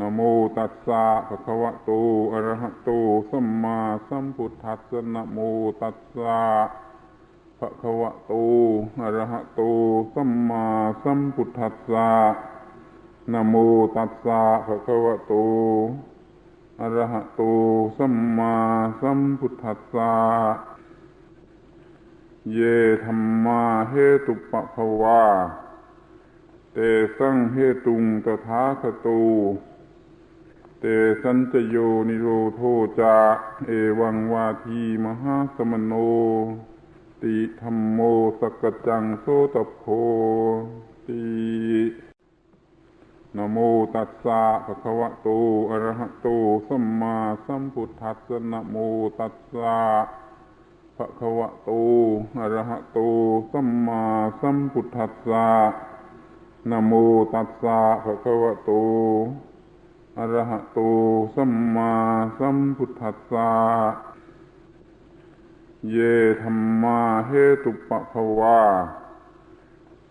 นโมตัสสะภะคะวะโตอะระหะโตสัมมาสัมพุทธัสสะนโมตัสสะภะคะวะโตอะระหะโตสัมมาสัมพุทธัสสะนโมตัสสะภะคะวะโตอะระหะโตสัมมาสัมพุทธัสสะเยธรรมาเหตุปะภวาเตสังเหตุงตถาคตู สันจโยนิโรโทจา เอวังวาทีมหาสมโน ติธรรมโมสกจังโสตโพตินะโมตัสสะภะคะวะโตอะระหะโตสัมมาสัมพุทธัสสะนะโมตัสสะภะคะวะโตอะระหะโตสัมมาสัมพุทธัสสะนะโมตัสสะภะคะวะโต อรหะโตสัมมาสัมพุทธัสสะเยธรรมาเหตุปะภวา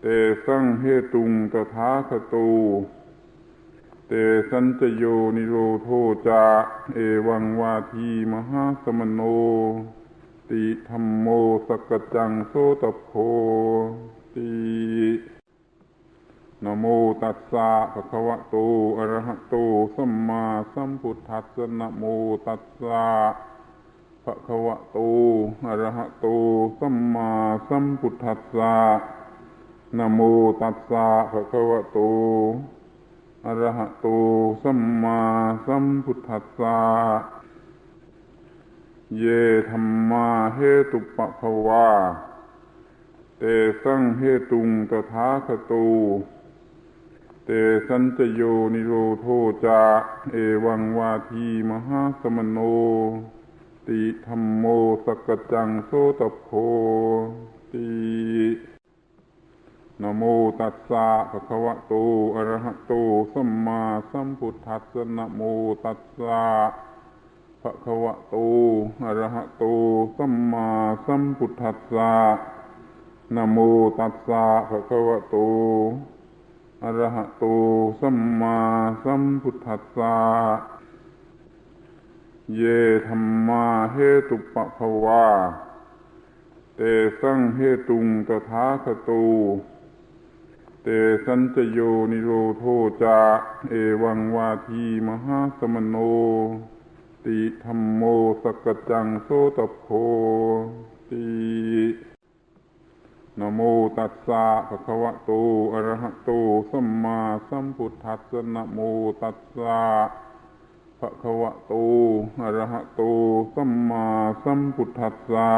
เตสังเหตุงตถาคตูเตสันจโยนิโรโทจา เอวังวาทีมหาสมโน ติธรรมโมสกจังโสตโพติ นโมตัสสะภะคะวะโตอะระหะโตสัมมาสัมพุทธัสสะนโมตัสสะภะคะวะโตอะระหะโตสัมมาสัมพุทธัสสะนโมตัสสะภะคะวะโตอะระหะโตสัมมาสัมพุทธัสสะเยธรรมาเหตุปะภวาเตสังเหตุงตถาคตู เตสันจโยนิโรโทจา เอวังวาทีมหาสมโน ติธรรมโมสกจังโสตโพตินโมตัสสะภะคะวะโตอะระหะโตสัมมาสัมพุทธัสสะนโมตัสสะภะคะวะโตอะระหะโตสัมมาสัมพุทธัสสะนโมตัสสะภะคะวะโต อรหะโตสัมมาสัมพุทธัสสะเยธรรมาเหตุปะภวาเตสังเหตุงตถาคตูเตสันจโยนิโรโทจา เอวังวาทีมหาสมโน ติธรรมโมสกจจังโสตโพติ นโมตัสสะภะคะวะโตอะระหะโตสัมมาสัมพุทธัสสะนโมตัสสะภะคะวะโตอะระหะโตสัมมาสัมพุทธัสสะ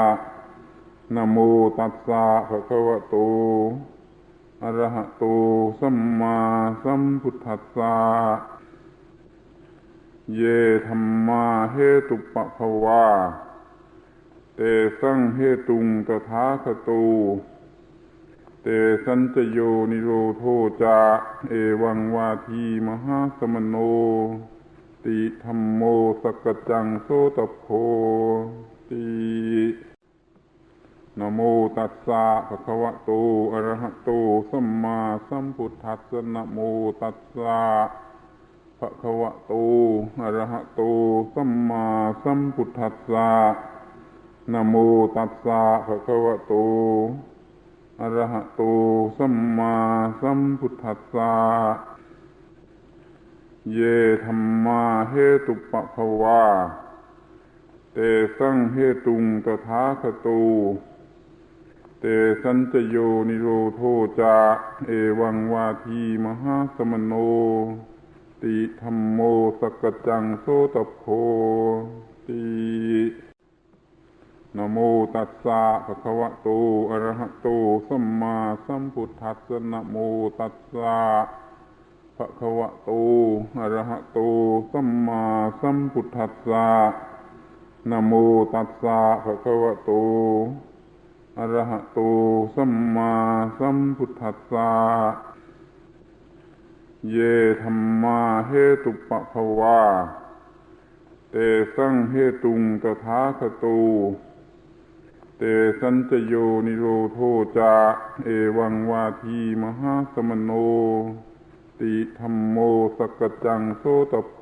นโมตัสสะภะคะวะโตอะระหะโตสัมมาสัมพุทธัสสะเยธรรมาเหตุปะภวาเตสังเหตุงตถาคตู เตสันจโยนิโรโทจา เอวังวาทีมหาสมโน ติธรรมโมสกจังโสตโพตินโมตัสสะภะคะวะโตอะระหะโตสัมมาสัมพุทธัสสะนโมตัสสะภะคะวะโตอะระหะโตสัมมาสัมพุทธัสสะนโมตัสสะภะคะวะโต อรหะโตสัมมาสัมพุทธัสสะเยธรรมาเหตุปะภวาเตสังเหตุงตถาคตูเตสันจโยนิโรโทจา เอวังวาทีมหาสมโน ติธรรมโมสกจังโสตโพติ นโมตัสสะภะคะวะโตอะระหะโตสัมมาสัมพุทธัสสะนะโมตัสสะภะคะวะโตอะระหะโตสัมมาสัมพุทธัสสะนะโมตัสสะภะคะวะโตอะระหะโตสัมมาสัมพุทธัสสะเยธรรมาเหตุปะภวาเตสังเหตุงตถาคตู เตสันจโยนิโรโทจา เอวังวาทีมหาสมโน ติธรรมโมสกจังโสตโพ